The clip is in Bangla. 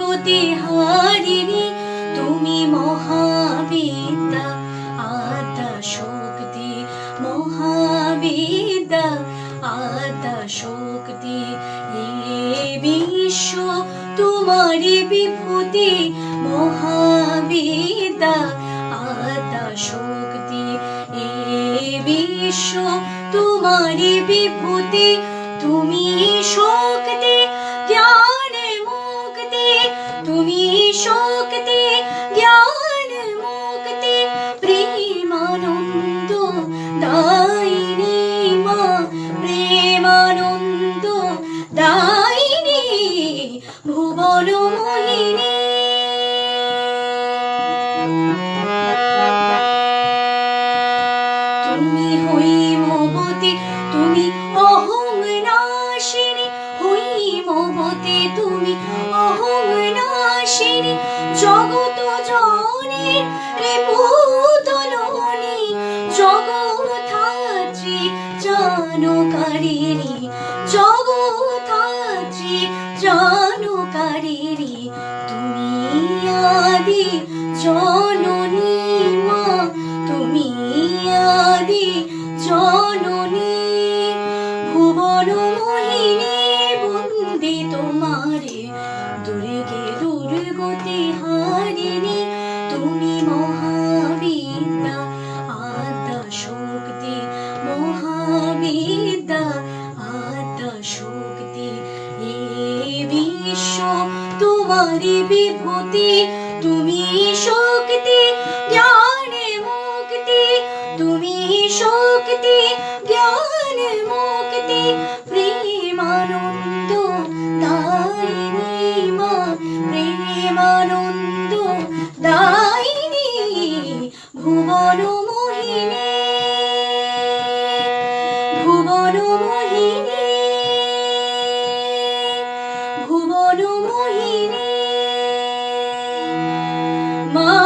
গতি হারিনি তুমি মহাবিদ্যা আদা শক্তি মহাবিদ্যা আদা শক্তি বিশ্ব তোমারি বিভূতি, মহাবিদ্যা আদা শক্তি এ বিশ্ব তোমারি বিভূতি, তুমি শক্তি, জ্ঞান শক্তি জ্ঞান মুক্তি প্রেমানন্দ দাইনি মা প্রেমানন্দ দাইনি ভুবন মোহিনী তুমি অহং নাশিনী হৈমবতী তুমি অহং জগত জনের রিপুতলনি জগধাত্রী জানকারিণী জগধাত্রী জানকারিণী তুমি আদি জননী মা তুমি আদি জননী। ভুবন মোহিনী বন্দি তোমারে, দুর্গে মহাবিদ্যা আদ্যা শক্তি এ বিশ্ব তোমারি বিভূতি, তুমি শক্তি, জ্ঞানে মুক্তি। তুমি শক্তি, জ্ঞানে মুক্তি প্রেমানন্দ ভুবন মোহিনী ভুবন মোহিনী মা